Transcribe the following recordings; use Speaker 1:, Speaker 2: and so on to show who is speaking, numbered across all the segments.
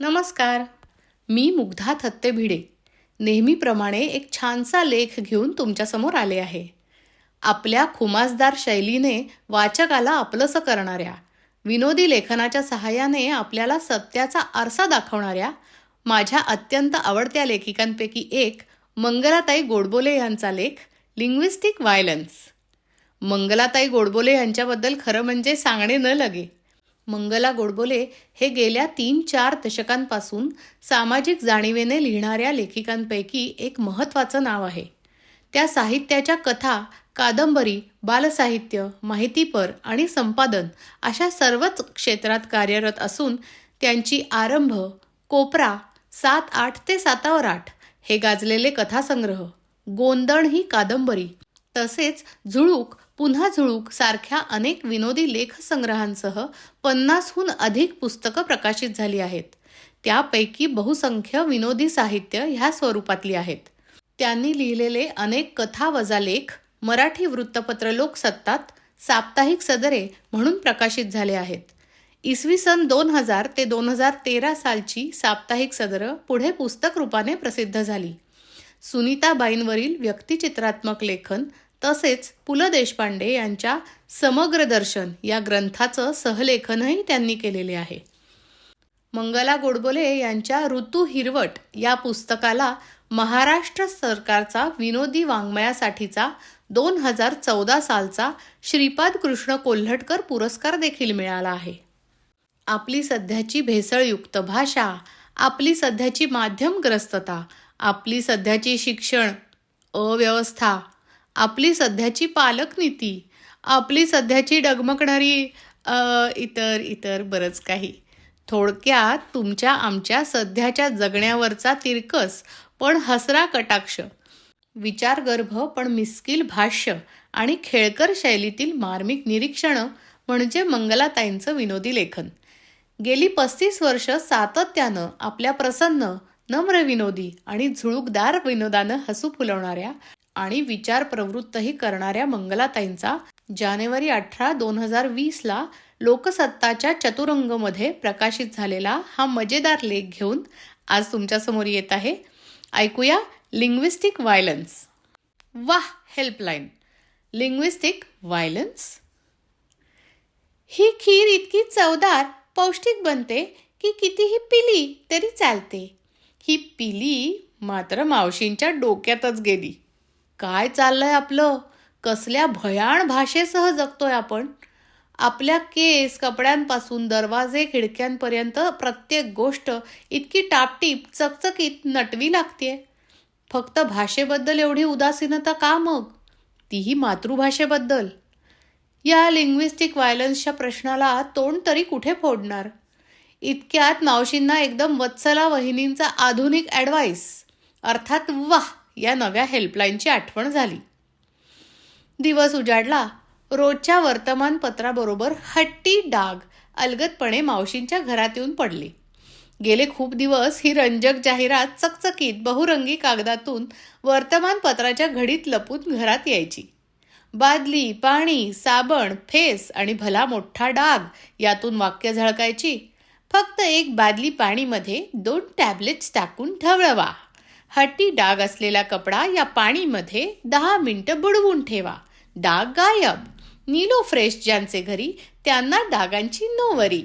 Speaker 1: नमस्कार. मी मुग्धा थत्ते भिडे नेहमीप्रमाणे एक छानसा लेख घेऊन तुमच्यासमोर आले आहे. आपल्या खुमासदार शैलीने वाचकाला आपलंसं करणाऱ्या विनोदी लेखनाच्या सहाय्याने आपल्याला सत्याचा आरसा दाखवणाऱ्या माझ्या अत्यंत आवडत्या लेखिकांपैकी एक मंगलाताई गोडबोले यांचा लेख लिंग्विस्टिक व्हायलन्स. मंगलाताई गोडबोले यांच्याबद्दल खरं म्हणजे सांगणे न लगे. मंगला गोडबोले हे गेल्या तीन चार दशकांपासून सामाजिक जाणीवेने लिहिणाऱ्या लेखिकांपैकी एक महत्त्वाचं नाव आहे. त्या साहित्याच्या कथा कादंबरी बालसाहित्य माहितीपर आणि संपादन अशा सर्वच क्षेत्रात कार्यरत असून त्यांची आरंभ कोपरा सात आठ ते सातावर आठ हे गाजलेले कथासंग्रह गोंदण ही कादंबरी तसेच झुळूक पुन्हा झुळूक सारख्या अनेक विनोदी लेखसंग्रहांसह पन्नासहून अधिक पुस्तकं प्रकाशित झाली आहेत. त्यापैकी बहुसंख्य विनोदी साहित्य ह्या स्वरूपातली आहेत. त्यांनी लिहिलेले अनेक कथा वजा लेख मराठी वृत्तपत्र लोकसत्तात साप्ताहिक सदरे म्हणून प्रकाशित झाले आहेत. इसवी सन दोन हजार ते दोन हजार तेरा सालची साप्ताहिक सदरं पुढे पुस्तक रूपाने प्रसिद्ध झाली. सुनीताबाईंवरील व्यक्तिचित्रात्मक लेखन तसेच पु ल देशपांडे यांच्या समग्र दर्शन या ग्रंथाचं सहलेखनही त्यांनी केलेले आहे. मंगला गोडबोले यांच्या ऋतू हिरवट या पुस्तकाला महाराष्ट्र सरकारचा विनोदी वाङ्मयासाठीचा दोन हजार चौदा सालचा श्रीपाद कृष्ण कोल्हटकर पुरस्कार देखील मिळाला आहे. आपली सध्याची भेसळयुक्त भाषा आपली सध्याची माध्यमग्रस्तता आपली सध्याची शिक्षण अव्यवस्था आपली सध्याची पालकनीती आपली सध्याची डगमगणारी इतर इतर बरंच काही. थोडक्यात तुमच्या आमच्या सध्याच्या जगण्यावरचा तिरकस पण हसरा कटाक्ष विचारगर्भ पण मिस्किल भाष्य आणि खेळकर शैलीतील मार्मिक निरीक्षणं म्हणजे मंगलाताईंचं विनोदी लेखन. गेली पस्तीस वर्ष सातत्यानं आपल्या प्रसन्न नम्र विनोदी आणि झुळूकदार विनोदानं हसू फुलवणाऱ्या आणि विचार प्रवृत्तही करणाऱ्या मंगलाताईंचा जानेवारी अठरा दोन हजार वीसला लोकसत्ताच्या चतुरंगमध्ये प्रकाशित झालेला हा मजेदार लेख घेऊन आज तुमच्यासमोर येत आहे. ऐकूया लिंग्विस्टिक व्हायलन्स वाह हेल्पलाईन लिंग्विस्टिक व्हायलन्स ही खीर इतकी चवदार पौष्टिक बनते की कितीही पिली तरी चालते. ही पिली मात्र मावशींच्या डोक्यातच गेली. काय चाललंय आपलं? कसल्या भयाण भाषेसह जगतोय आपण? आपल्या केस कपड्यांपासून दरवाजे खिडक्यांपर्यंत प्रत्येक गोष्ट इतकी टापटीप चकचकीत नटवी लागते फक्त भाषेबद्दल एवढी उदासीनता का मग? तीही मातृभाषेबद्दल. या लिंग्विस्टिक व्हायलन्सच्या प्रश्नाला तोंड तरी कुठे फोडणार? इतक्यात मावशींना एकदम वत्सला वहिनींचा आधुनिक ॲडवाईस अर्थात वाह! या नव्या हेल्पलाईनची आठवण झाली. दिवस उजाडला. रोजच्या वर्तमानपत्राबरोबर हट्टी डाग अलगदपणे मावशींच्या घरात येऊन पडले. गेले खूप दिवस ही रंजक जाहिरात चकचकीत बहुरंगी कागदातून वर्तमानपत्राच्या घडीत लपून घरात यायची. बादली पाणी साबण फेस आणि भला मोठा डाग यातून वाक्य झळकायची. फक्त एक बादली पाणीमध्ये दोन टॅबलेट्स टाकून ढवळवा. हट्टी डाग असलेला कपडा या पाणीमध्ये दहा मिनटं बुडवून ठेवा. डाग गायब. नीलो फ्रेश ज्यांचे घरी त्यांना डागांची नोवरी.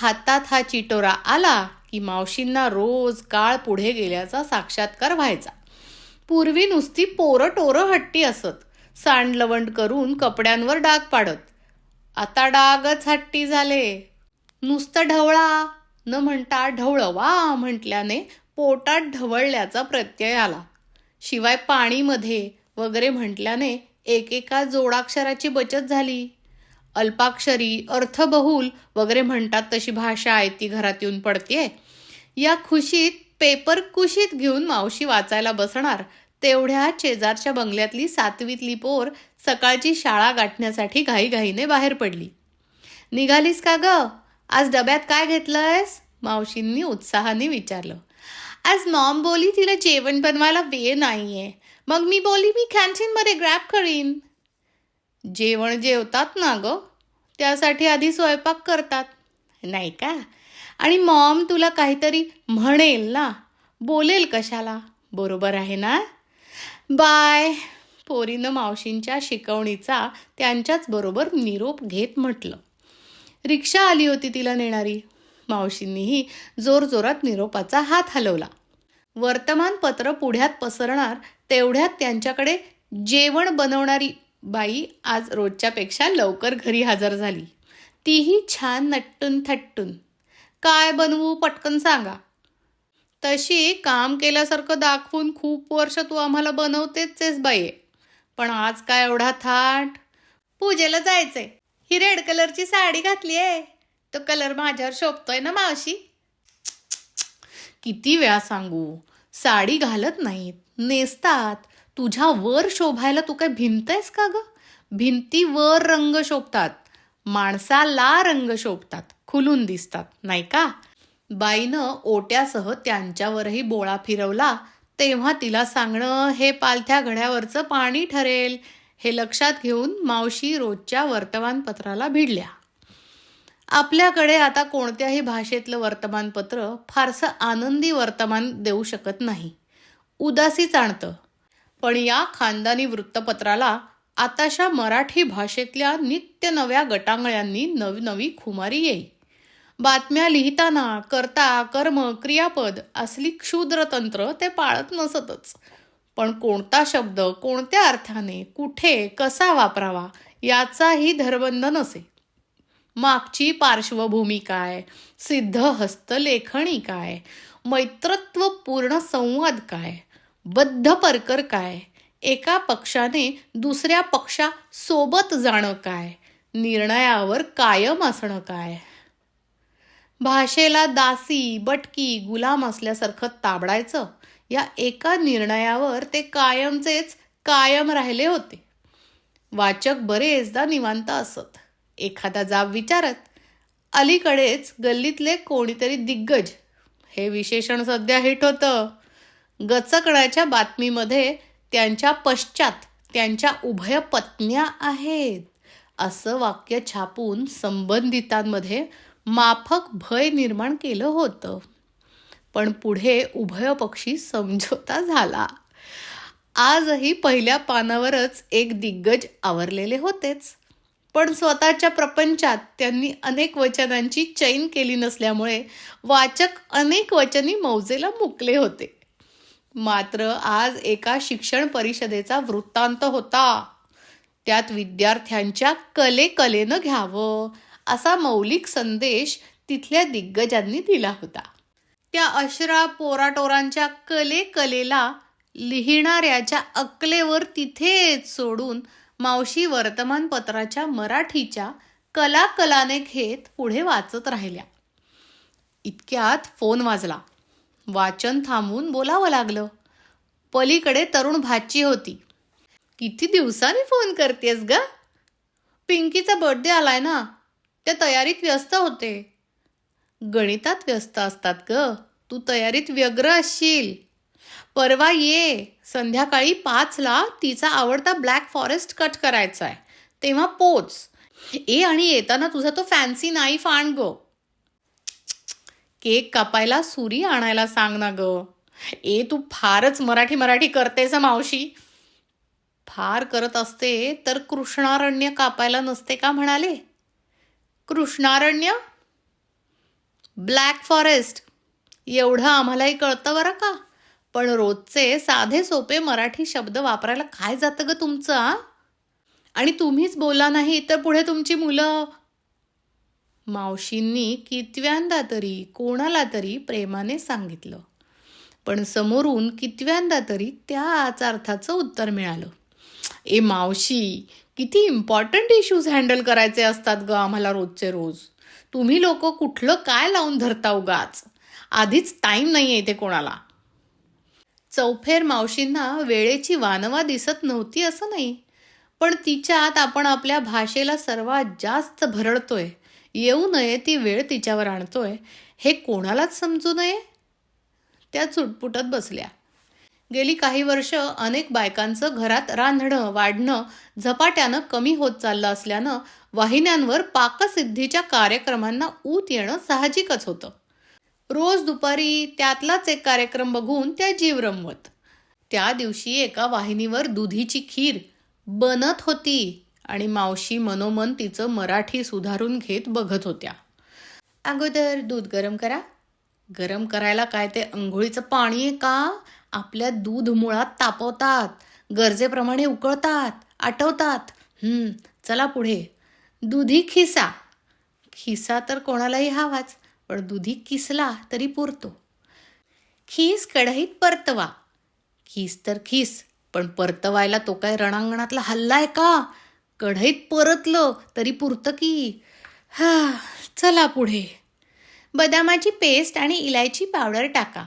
Speaker 1: हातात हा चिटोरा आला की मावशींना रोज काळ पुढे गेल्याचा साक्षात्कार व्हायचा. पूर्वी नुसती पोरं टोरं हट्टी असत. सांडलवंड करून कपड्यांवर डाग पाडत. आता डागच हट्टी झाले. नुसतं ढवळा. न म्हणता ढवळवा म्हटल्याने पोटात ढवळल्याचा प्रत्यय आला. शिवाय पाणीमध्ये वगैरे म्हटल्याने एकेका जोडाक्षराची बचत झाली. अल्पाक्षरी अर्थबहुल वगैरे म्हणतात तशी भाषा आहे ती घरात येऊन पडतीये. या खुशीत पेपर कुशीत घेऊन मावशी वाचायला बसणार तेवढ्या शेजारच्या बंगल्यातली सातवीतली पोर सकाळची शाळा गाठण्यासाठी घाईघाईने बाहेर पडली. निघालीस का ग? आज डब्यात काय घेतलंयस? मावशींनी उत्साहाने विचारलं. आज मॉम बोली तिला जेवण बनवायला वेळ आहे मग मी बोली मी कॅन्टीनमध्ये ग्रॅप करीन. जेवण जेवतात ना ग? त्यासाठी आधी स्वयंपाक करतात. नाही का? आणि मॉम तुला काहीतरी म्हणेल ना? बोलेल कशाला? बरोबर आहे ना? बाय. पोरीनं मावशींच्या शिकवणीचा त्यांच्याच बरोबर निरोप घेत म्हटलं. रिक्षा आली होती तिला नेणारी. मावशींनीही जोरजोरात निरोपाचा हात हलवला. वर्तमानपत्र पुढ्यात पसरणार तेवढ्यात त्यांच्याकडे जेवण बनवणारी बाई आज रोजच्यापेक्षा लवकर घरी हजर झाली. तीही छान नट्टून थट्टून काय बनवू पटकन सांगा. तशी काम केल्यासारखं दाखवून खूप वर्ष तू आम्हाला बनवतेच बाई. पण आज काय एवढा थाट. पूजेला जायचंय. ही रेड कलरची साडी घातली आहे तो कलर माझ्यावर शोभतोय ना मावशी? किती वेळा सांगू साडी घालत नाहीत नेसतात. तुझ्या वर शोभायला तू काय भिंतयस का ग? भिंतीवर रंग शोभतात माणसाला रंग शोभतात खुलून दिसतात नाही का? बाईनं ओट्यासह त्यांच्यावरही बोळा फिरवला तेव्हा तिला सांगणं हे पालथ्या घड्यावरचं पाणी ठरेल. हे लक्षात घेऊन मावशी रोजच्या वर्तमानपत्राला भिडल्या. आपल्याकडे आता कोणत्याही भाषेतलं वर्तमानपत्र फारसं आनंदी वर्तमान देऊ शकत नाही. उदासीच आणतं पण या खानदानी वृत्तपत्राला आताशा मराठी भाषेतल्या नित्य नव्या गटांगळ्यांनी नवनवी खुमारी येई. बातम्या लिहिताना करता कर्म क्रियापद असली क्षुद्र तंत्र ते पाळत नसतच. पण कोणता शब्द कोणत्या अर्थाने कुठे कसा वापरावा याचाही धरबंध नसे. मागची पार्श्वभूमी काय? सिद्ध हस्तलेखणी काय? मैत्रत्वपूर्ण संवाद काय? बद्ध परकर काय? एका पक्षाने दुसऱ्या पक्षा सोबत जाणं काय? निर्णयावर कायम असणं काय? भाषेला दासी बटकी गुलाम असल्यासारखं ताबडायचं या एका निर्णयावर ते कायमचेच कायम राहिले होते. वाचक बरेचदा निवांत असत. एखादा जाब विचारत अलीकडेच गल्लीतले कोणीतरी दिग्गज. हे विशेषण सध्या हिट होतं. गचकण्याच्या बातमीमध्ये त्यांच्या पश्चात त्यांच्या उभय पत्न्या आहेत असं वाक्य छापून संबंधितांमध्ये माफक भय निर्माण केलं होतं. पण पुढे उभयपक्षी समझोता झाला. आजही पहिल्या पानावरच एक दिग्गज आवरलेले होतेच. पण स्वतःच्या प्रपंचात त्यांनी अनेक वचनांची चैन केली नसल्यामुळे वाचक अनेक वचनी मौजेला मुकले होते. मात्र आज एका शिक्षण परिषदेचा वृत्तांत होता. त्यात विद्यार्थ्यांच्या कले कलेनं घ्यावं असा मौलिक संदेश तिथल्या दिग्गजांनी दिला होता. त्या अशरा पोराटोरांच्या कले कलेला लिहिणाऱ्याच्या अकलेवर तिथेच सोडून मावशी वर्तमानपत्राच्या मराठीच्या कला कलाने घेत पुढे वाचत राहिल्या. इतक्यात फोन वाजला. वाचन थांबवून बोलावं लागलं. पलीकडे तरुण भाची होती. किती दिवसांनी फोन करतेस ग? पिंकीचा बर्थडे आलाय ना? त्या तयारीत व्यस्त होते. गणितात व्यस्त असतात ग. तू तयारीत व्यग्र असशील. परवा ये. संध्याकाळी पाचला तिचा आवडता ब्लॅक फॉरेस्ट कट करायचा आहे. तेव्हा पोच. ए आणि येताना तुझा तो फॅन्सी नाईफ आण ग. केक कापायला सुरी आणायला सांग ना ग. ए तू फारच मराठी मराठी करतेस मावशी. फार करत असते तर कृष्णारण्य कापायला नसते का म्हणाले? कृष्णारण्य? Black forest. एवढं आम्हालाही कळतं बरं का? पण रोजचे साधे सोपे मराठी शब्द वापरायला काय जातं ग तुमचं आ? आणि तुम्हीच बोला नाही तर पुढे तुमची मुलं? मावशींनी कितव्यांदा तरी कोणाला तरी प्रेमाने सांगितलं. पण समोरून कितव्यांदा तरी त्याच अर्थाचं उत्तर मिळालं. ए मावशी किती इम्पॉर्टंट इश्यूज हँडल करायचे असतात ग आम्हाला रोजचे रोज. तुम्ही लोक कुठलं काय लावून धरता उगाच? आधीच टाईम नाही आहे इथे कोणाला. चौफेर मावशींना वेळेची वानवा दिसत नव्हती असं नाही. पण तिच्यात आपण आपल्या भाषेला सर्वात जास्त भरडतोय. येऊ नये ती वेळ तिच्यावर आणतोय. हे कोणालाच समजू नये? त्या चुटपुटत बसल्या. गेली काही वर्ष अनेक बायकांचं घरात रांधणं वाढणं झपाट्यानं कमी होत चाललं असल्यानं वाहिन्यांवर पाकसिद्धीच्या कार्यक्रमांना ऊत येणं साहजिकच होतं. रोज दुपारी त्यातलाच एक कार्यक्रम बघून त्या जीव रमवत. त्या दिवशी एका वाहिनीवर दुधीची खीर बनत होती आणि मावशी मनोमन तिचं मराठी सुधारून घेत बघत होत्या. अगोदर दूध गरम करा. गरम करायला काय ते अंघोळीचं पाणी आहे का? आपल्या दूध मुळात तापवतात गरजेप्रमाणे उकळतात आटवतात. चला पुढे. दुधी खिसा. खिसा तर कोणालाही हवाच. पण दुधी किसला तरी पुरतो. खीस कढईत परतवा. खीस तर खीस पण परतवायला तो काय रणांगणातला हल्लाय का? कढईत परतलं तरी पुरतं की. हा चला पुढे. बदामाची पेस्ट आणि इलायची पावडर टाका.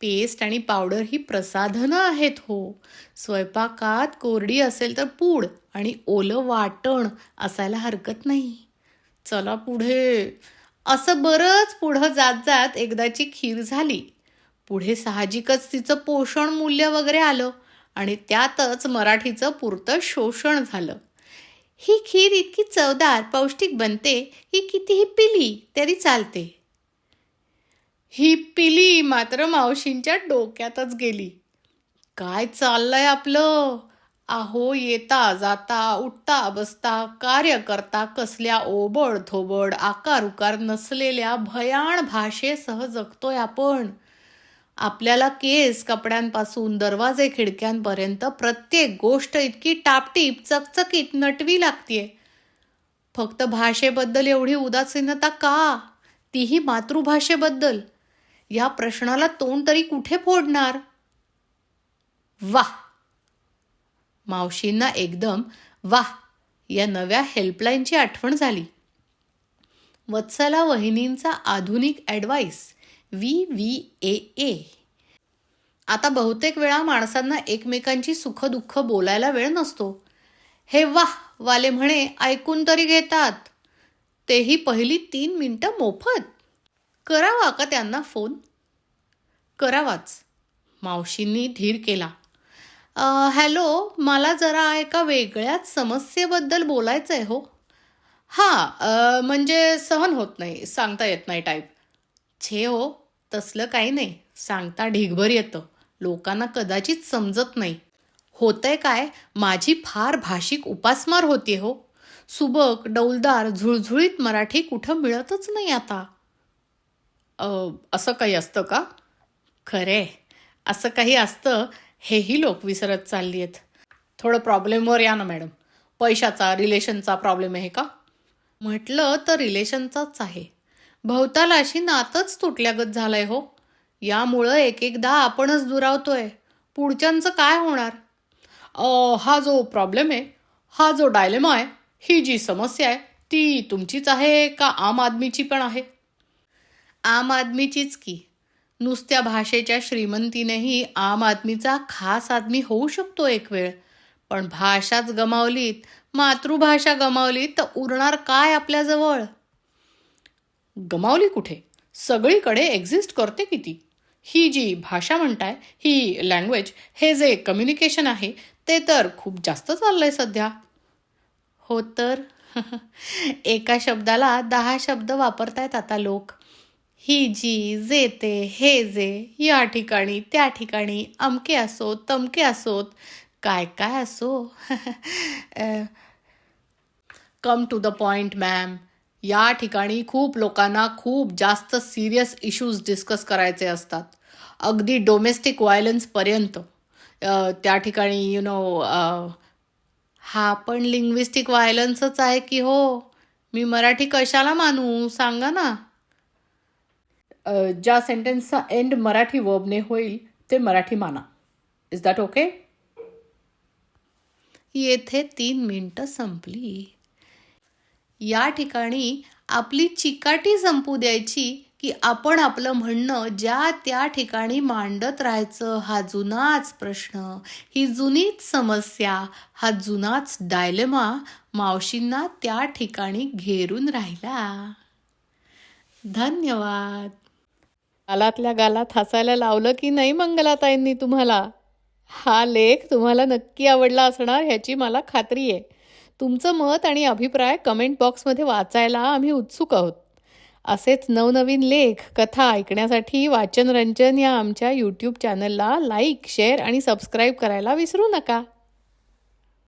Speaker 1: पेस्ट आणि पावडर ही प्रसाधनं आहेत हो. स्वयंपाकात कोरडी असेल तर पूड आणि ओलं वाटण असायला हरकत नाही. चला पुढे. असं बरंच पुढं जात जात एकदाची खीर झाली. पुढे साहजिकच तिचं पोषण मूल्य वगैरे आलं आणि त्यातच मराठीचं पुरतं शोषण झालं. ही खीर इतकी चवदार पौष्टिक बनते की कितीही पिली तरी चालते. ही पिली मात्र मावशींच्या डोक्यातच गेली. काय चाललंय आपलं? आहो येता जाता उठता बसता कार्य करता कसल्या ओबड थोबड आकार उकार नसलेल्या भयाण भाषेसह जगतोय आपण. आपल्याला केस कपड्यांपासून दरवाजे खिडक्यांपर्यंत प्रत्येक गोष्ट इतकी टापटीप चकचकीत नटवी लागतीये. फक्त भाषेबद्दल एवढी उदासीनता का? तीही मातृभाषेबद्दल. या प्रश्नाला तोंड तरी कुठे फोडणार? वाह! मावशींना एकदम वाह या नव्या हेल्पलाईनची आठवण झाली. वत्सला वहिनींचा आधुनिक advice V V A A. आता बहुतेक वेळा माणसांना एकमेकांची सुखदुःख बोलायला वेळ नसतो. हे वाह वाले म्हणे ऐकून तरी घेतात. तेही पहिली तीन मिनटं मोफत. करावा का त्यांना फोन? करावाच. मावशींनी धीर केला. हॅलो मला जरा एका वेगळ्याच समस्येबद्दल बोलायचं आहे हो हां म्हणजे सहन होत नाही सांगता येत नाही टाईप छे हो तसलं काही नाही सांगता ढिगभर येतं. लोकांना कदाचित समजत नाही. होतंय काय माझी फार भाषिक उपासमार होती हो. सुबक डौलदार झुळझुळीत मराठी कुठं मिळतच नाही आता. असं काही असतं का? खरे असं काही असतं हेही लोक विसरत चालली आहेत थोडं प्रॉब्लेमवर या ना मॅडम पैशाचा रिलेशनचा प्रॉब्लेम आहे का? म्हटलं तर रिलेशनचाच आहे. भवताला अशी नातच तुटल्यागत झालंय हो. यामुळं एक एकदा आपणच दुरावतोय. पुढच्यांचं काय होणार? हा जो प्रॉब्लेम आहे हा जो डायलेमा आहे ही जी समस्या आहे ती तुमचीच आहे का आम आदमीची पण आहे? आम आदमीचीच की. नुसत्या भाषेच्या श्रीमंतीनेही आम आदमीचा खास आदमी होऊ शकतो एक वेळ. पण भाषाच गमावलीत मातृभाषा गमावलीत तर उरणार काय आपल्याजवळ? गमावली कुठे? सगळीकडे एक्झिस्ट करते किती? ही जी भाषा म्हणताय ही लँग्वेज हे जे कम्युनिकेशन आहे ते तर खूप जास्त चाललंय सध्या. हो तर? एका शब्दाला दहा शब्द वापरतायत आता लोक. ही जी जे ते हे जे या ठिकाणी त्या ठिकाणी अमके असो तमके असोत काय काय असो. Come to the point ma'am या ठिकाणी खूप लोकांना खूप जास्त सिरियस इश्यूज डिस्कस करायचे असतात. अगदी डोमेस्टिक व्हायलन्सपर्यंत त्या ठिकाणी यु नो हा पण लिंग्विस्टिक व्हायलन्सच आहे की हो? मी मराठी कशाला मानू? सांगा ना. ज्या सेंटेन्सचा एंड मराठी वर्बने होईल ते मराठी माना. इज दॅट ओके येथे तीन मिनटं संपली. या ठिकाणी आपली चिकाटी संपू द्यायची की आपण आपलं म्हणणं ज्या त्या ठिकाणी मांडत राहायचं हा जुनाच प्रश्न. ही जुनीच समस्या हा जुनाच डायलेमा मावशींना त्या ठिकाणी घेरून राहिला. धन्यवाद. गालातल्या गालात हसायला लावलं की नाही मंगलाताईंनी तुम्हाला? हा लेख तुम्हाला नक्की आवडला असणार ह्याची मला खात्री आहे. तुमचं मत आणि अभिप्राय कमेंट बॉक्समध्ये वाचायला आम्ही उत्सुक आहोत. असेच नवनवीन लेख कथा ऐकण्यासाठी वाचनरंजन या आमच्या यूट्यूब चॅनलला लाईक शेअर आणि सबस्क्राईब करायला विसरू नका.